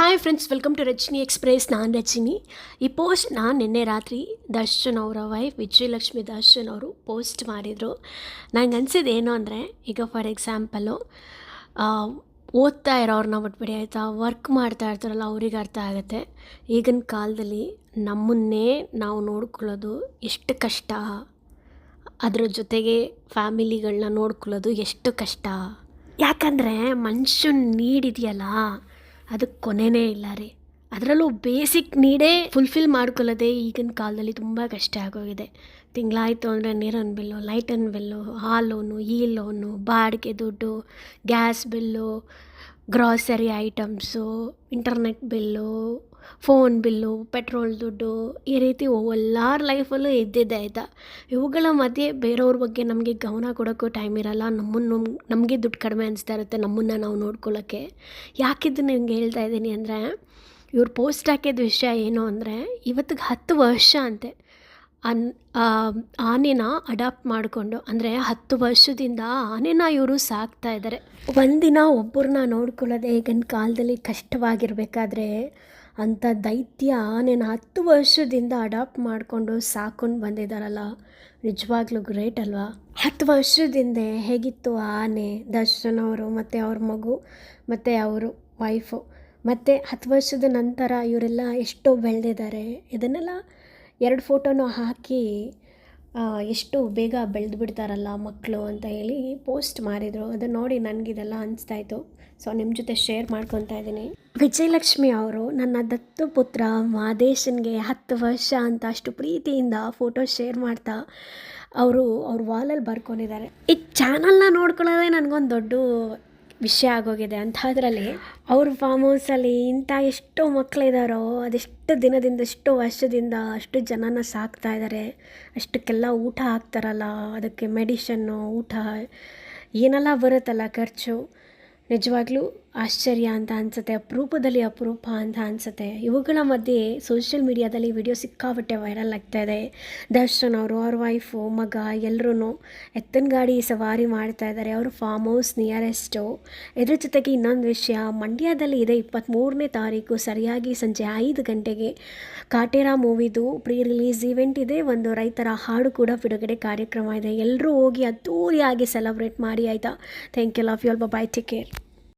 Hi friends welcome to Rajini express ನಾನು ರಜನಿ. ಈ post ನಾನು ನಿನ್ನೆ ರಾತ್ರಿ ದರ್ಶನ್ ಅವರ ವೈಫ್ ವಿಜಯಲಕ್ಷ್ಮಿ ದರ್ಶನ್ ಅವರು ಪೋಸ್ಟ್ ಮಾಡಿದರು. ನನಗೆ ಅನ್ಸಿದ್ದು ಏನು ಅಂದರೆ, ಈಗ ಫಾರ್ ಎಕ್ಸಾಂಪಲು ಓದ್ತಾ ಇರೋರನ್ನ ಬಿಟ್ಬಿಡಿ ಆಯಿತಾ? ವರ್ಕ್ ಮಾಡ್ತಾ ಇರ್ತಾರಲ್ಲ, ಅವ್ರಿಗೆ ಅರ್ಥ ಆಗುತ್ತೆ. ಈಗಿನ ಕಾಲದಲ್ಲಿ ನಮ್ಮನ್ನೇ ನಾವು ನೋಡ್ಕೊಳ್ಳೋದು ಎಷ್ಟು ಕಷ್ಟ. ಅದರ ಜೊತೆಗೆ ಫ್ಯಾಮಿಲಿಗಳನ್ನ ನೋಡ್ಕೊಳ್ಳೋದು ಎಷ್ಟು ಕಷ್ಟ. ಯಾಕಂದರೆ ಮನುಷ್ಯನ ನೀಡಿದೆಯಲ್ಲ ಅದಕ್ಕೆ ಕೊನೆಯೇ ಇಲ್ಲ ರೀ. ಅದರಲ್ಲೂ ಬೇಸಿಕ್ ನೀಡೇ ಫುಲ್ಫಿಲ್ ಮಾಡ್ಕೊಳ್ಳೋದೆ ಈಗಿನ ಕಾಲದಲ್ಲಿ ತುಂಬ ಕಷ್ಟ ಆಗೋಗಿದೆ. ತಿಂಗಳಾಯಿತು ಅಂದರೆ ನೀರಿನ ಬಿಲ್ಲು ಲೈಟನ್ ಬಿಲ್ಲು ಆ ಲೋನು ಈ ಲೋನು ಬಾಡಿಗೆ ದುಡ್ಡು gas bill grocery items internet bill phone bill, petrol ದುಡ್ಡು, ಈ ರೀತಿ ಎಲ್ಲರ ಲೈಫಲ್ಲೂ ಇದ್ದಿದ್ದೆ ಆಯಿತಾ. ಇವುಗಳ ಮಧ್ಯೆ ಬೇರೆಯವ್ರ ಬಗ್ಗೆ ನಮಗೆ ಗಮನ ಕೊಡೋಕ್ಕೂ ಟೈಮ್ ಇರಲ್ಲ. ನಮ್ಮನ್ನು ನಮಗೆ ದುಡ್ಡು ಕಡಿಮೆ ಅನಿಸ್ತಾ ಇರುತ್ತೆ ನಮ್ಮನ್ನು ನಾವು ನೋಡ್ಕೊಳ್ಳೋಕ್ಕೆ ಯಾಕಿದ್ದು ನಿಮ್ಗೆ ಹೇಳ್ತಾ ಇದ್ದೀನಿ ಅಂದರೆ, ಇವ್ರು ಪೋಸ್ಟ್ ಹಾಕಿದ ವಿಷಯ ಏನು ಅಂದರೆ, ಇವತ್ತಿಗೆ ಹತ್ತು ವರ್ಷ ಅಂತೆ. ಅನ್ ಆನೆನ ಅಡಾಪ್ಟ್ ಮಾಡಿಕೊಂಡು, ಅಂದರೆ ಹತ್ತು ವರ್ಷದಿಂದ ಆನೆನ ಇವರು ಸಾಕ್ತಾ ಇದ್ದಾರೆ ಒಂದಿನ ಒಬ್ಬರನ್ನ ನೋಡ್ಕೊಳ್ಳೋದೇ ಈಗಿನ ಕಾಲದಲ್ಲಿ ಕಷ್ಟವಾಗಿರಬೇಕಾದ್ರೆ ಅಂಥ ದೈತ್ಯ ಆನೆನ ಹತ್ತು ವರ್ಷದಿಂದ ಅಡಾಪ್ಟ್ ಮಾಡಿಕೊಂಡು ಸಾಕೊಂಡು ಬಂದಿದ್ದಾರಲ್ಲ ನಿಜವಾಗ್ಲೂ ಗ್ರೇಟ್ ಅಲ್ವಾ? ಹತ್ತು ವರ್ಷದಿಂದ ಹೇಗಿತ್ತು ಆನೆ, ದರ್ಶನ್ ಅವರು ಮತ್ತು ಅವ್ರ ಮಗು ಮತ್ತು ಅವರು ವೈಫು ಮತ್ತು ಹತ್ತು ವರ್ಷದ ನಂತರ ಇವರೆಲ್ಲ ಎಷ್ಟೋ ಬೆಳೆದಿದ್ದಾರೆ ಇದನ್ನೆಲ್ಲ ಎರಡು ಫೋಟೋನೂ ಹಾಕಿ ಎಷ್ಟು ಬೇಗ ಬೆಳೆದು ಬಿಡ್ತಾರಲ್ಲ ಮಕ್ಕಳು ಅಂತ ಹೇಳಿ ಪೋಸ್ಟ್ ಮಾಡಿದರು. ಅದನ್ನು ನೋಡಿ ನನಗಿದೆಲ್ಲ ಅನಿಸ್ತಾಯಿತ್ತು ಸೊ ನಿಮ್ಮ ಜೊತೆ ಶೇರ್ ಮಾಡ್ಕೊತಾ ಇದ್ದೀನಿ. ವಿಜಯಲಕ್ಷ್ಮಿ ಅವರು ನನ್ನ ದತ್ತು ಪುತ್ರ ಮಾದೇಶನ್ಗೆ ಹತ್ತು ವರ್ಷ ಅಂತ ಅಷ್ಟು ಪ್ರೀತಿಯಿಂದ ಫೋಟೋ ಶೇರ್ ಮಾಡ್ತಾ, ಅವರು ಅವ್ರ ವಾಲಲ್ಲಿ ಬರ್ಕೊಂಡಿದ್ದಾರೆ. ಈ ಚಾನಲ್ನ ನೋಡ್ಕೊಳ್ಳೋದೇ ನನಗೊಂದು ದೊಡ್ಡ ವಿಷಯ ಆಗೋಗಿದೆ ಅಂಥದ್ರಲ್ಲಿ ಅವ್ರ ಫಾರ್ಮ್ ಹೌಸಲ್ಲಿ ಇಂಥ ಎಷ್ಟೋ ಮಕ್ಕಳಿದಾರೋ ಅದೆಷ್ಟು ದಿನದಿಂದ, ಎಷ್ಟು ವರ್ಷದಿಂದ ಅಷ್ಟು ಜನನ ಸಾಕ್ತಾ ಇದ್ದಾರೆ ಅಷ್ಟಕ್ಕೆಲ್ಲ ಊಟ ಹಾಕ್ತಾರಲ್ಲ, ಅದಕ್ಕೆ ಮೆಡಿಷನ್ನು ಊಟ, ಏನೆಲ್ಲ ಬರುತ್ತಲ್ಲ ಖರ್ಚು. ನಿಜವಾಗ್ಲೂ ಆಶ್ಚರ್ಯ ಅಂತ ಅನ್ಸುತ್ತೆ, ಅಪರೂಪದಲ್ಲಿ ಅಪರೂಪ ಅಂತ ಅನ್ಸುತ್ತೆ. ಇವುಗಳ ಮಧ್ಯೆ ಸೋಷಿಯಲ್ ಮೀಡಿಯಾದಲ್ಲಿ ವಿಡಿಯೋ ಸಿಕ್ಕಾಪಟ್ಟೆ ವೈರಲ್ ಆಗ್ತಾ ಇದೆ. ದರ್ಶನ್ ಅವರು, ಅವ್ರ ವೈಫು ಮಗ ಎಲ್ಲರೂ ಎತ್ತಿನ ಗಾಡಿ ಸವಾರಿ ಮಾಡ್ತಾ ಇದ್ದಾರೆ. ಅವರು ಫಾರ್ಮ್ ಹೌಸ್ ನಿಯರೆಸ್ಟು ಇದ್ರ ಜೊತೆಗೆ ಇನ್ನೊಂದು ವಿಷಯ, ಮಂಡ್ಯದಲ್ಲಿ ಇದೆ ಇಪ್ಪತ್ತ್ಮೂರನೇ ತಾರೀಕು, ಸರಿಯಾಗಿ ಸಂಜೆ ಐದು ಗಂಟೆಗೆ ಕಾಟೇರಾ ಮೂವಿದು ಪ್ರೀ ರಿಲೀಸ್ ಇವೆಂಟ್ ಇದೆ. ಒಂದು ರೈತರ ಹಾಡು ಕೂಡ ಬಿಡುಗಡೆ ಕಾರ್ಯಕ್ರಮ ಇದೆ. ಎಲ್ಲರೂ ಹೋಗಿ ಅದ್ದೂರಿಯಾಗಿ ಸೆಲೆಬ್ರೇಟ್ ಮಾಡಿ, ಆಯಿತಾ? Thank you love you all bye take care